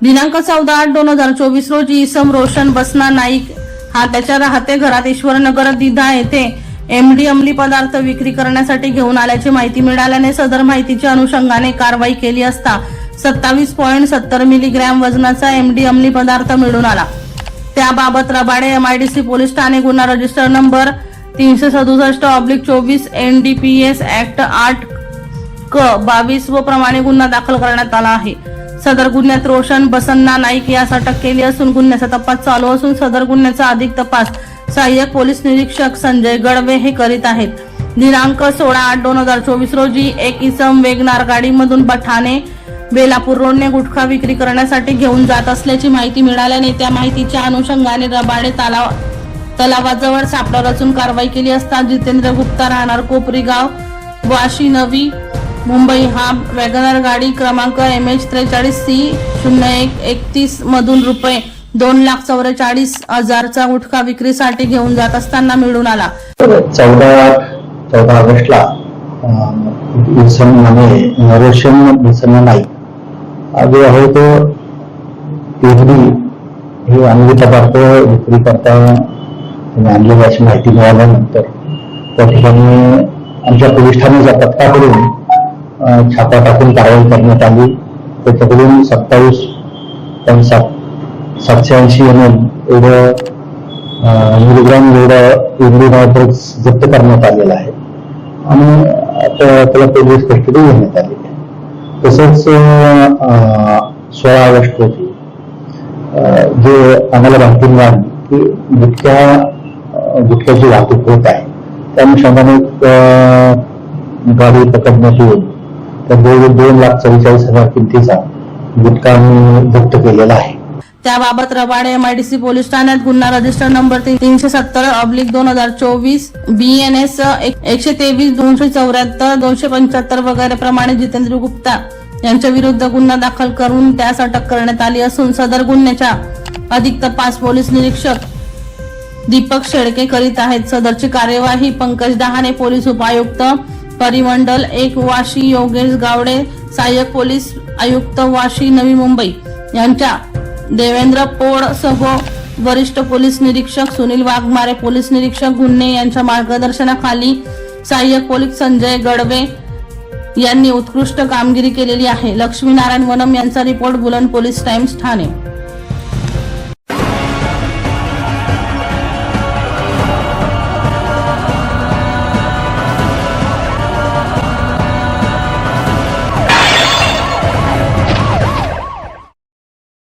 दिनांक चौदा आठ दोन हजार चोवीस रोजी इसम रोशन बसना नाईक हा त्याच्या राहते घरात ईश्वरनगर दिधा येथे एमडी अंमली पदार्थ विक्री करण्यासाठी घेऊन आल्याची माहिती मिळाल्याने सदर माहितीच्या अनुषंगाने कारवाई केली असता सत्तावीस पॉईंट सत्तर मिलीग्रॅम वजनाचा एमडी अंमली पदार्थ मिळून आला. त्याबाबत रबाडे एमआयडीसी पोलीस ठाणे गुन्हा रजिस्टर नंबर तीनशे सदुसष्ट ऑब्लिक चोवीस एनडीपीएस ऍक्ट आठ क बावीस व प्रमाणे गुन्हा दाखल करण्यात आला आहे. सदर गुन्ह्यात रोशन बसन्ना नाईक यास अटक केली असून गुन्ह्याचा तपास चालू असून सदर गुन्ह्याचा अधिक तपास सहाय्यक पोलीस निरीक्षक संजय गडवे हे करीत आहेत. दिनांक सोळा आठ दोन हजार चोवीस रोजी एक इसम वेगनार गाडीमधून बठाणे बेलापूर रोडने गुटखा विक्री करण्यासाठी घेऊन जात असल्याची माहिती मिळाल्याने त्या माहितीच्या अनुषंगाने रबाडे तलाव तलावाजवळ सापडा रचून कारवाई केली असता जितेंद्र गुप्ता राहणार कोपरीगाव वाशी नवी मुंबई हा वॅगनर गाडी क्रमांक एम एच त्रेचाळीस सी शून्य एक एकतीस मधून रुपये दोन लाख चौवेचाळीस हजारचा गुटखा विक्रीसाठी घेऊन जात असताना मिळून आला. चौदा चौदा ऑगस्टला नाही. नामे नाईक आहे तो पेरणी हे अंमली पदार्थ विक्री करता आणलेली अशी माहिती मिळाल्यानंतर त्या ठिकाणी आमच्या पोलीस ठाण्याच्या पथकाकडून छापा टाकून कारवाई करण्यात आली. त्याच्याकडून सत्तावीस पॉईंट सात सातशे ऐंशी एम एम एवढं मिलीग्राम एवढं एवढी ड्रग्स जप्त करण्यात आलेला आहे. आणि आता त्याला पोलीस कस्टडी घेण्यात आली. आहे तसंच सोळा ऑगस्ट रोजी जे आम्हाला माहिती मिळाली की गुटख्या गुटख्याची वाहतूक होत आहे. त्या अनुषंगाने गाडी पकडण्यात येऊन त्या दोन दोन लाख चव्वेचाळीस हजार किमतीचा गुटखा जप्त केलेला आहे. त्याबाबत रबाड एमआयडीसी पोलीस ठाण्यात गुन्हा रजिस्टर नंबर तीनशे सत्तर अब्लिक दोन हजार चोवीस बी एन एस एकशे तेवीस दोनशे चौऱ्याहत्तर दोनशे पंच्याहत्तर वगैरे प्रमाणे जितेंद्र गुप्ता यांच्या विरुद्ध गुन्हा दाखल करून त्यास अटक करण्यात आली असून सदर गुन्ह्याच्या अधिक तपास पोलीस निरीक्षक दीपक शेळके करीत आहेत. सदरची कार्यवाही पंकज दहाने पोलीस उपायुक्त परिमंडल एक वाशी योगेश गावडे सहाय्यक पोलीस आयुक्त वाशी नवी मुंबई. यांच्या देवेंद्र पोड सह वरिष्ठ पोलीस निरीक्षक सुनील वाघमारे पोलीस निरीक्षक गुन्हे यांच्या मार्गदर्शनाखाली सहाय्यक पोलीस संजय गडवे यांनी उत्कृष्ट कामगिरी केलेली आहे. लक्ष्मीनारायण वनम यांचा रिपोर्ट बुलंद पोलीस टाइम्स ठाणे.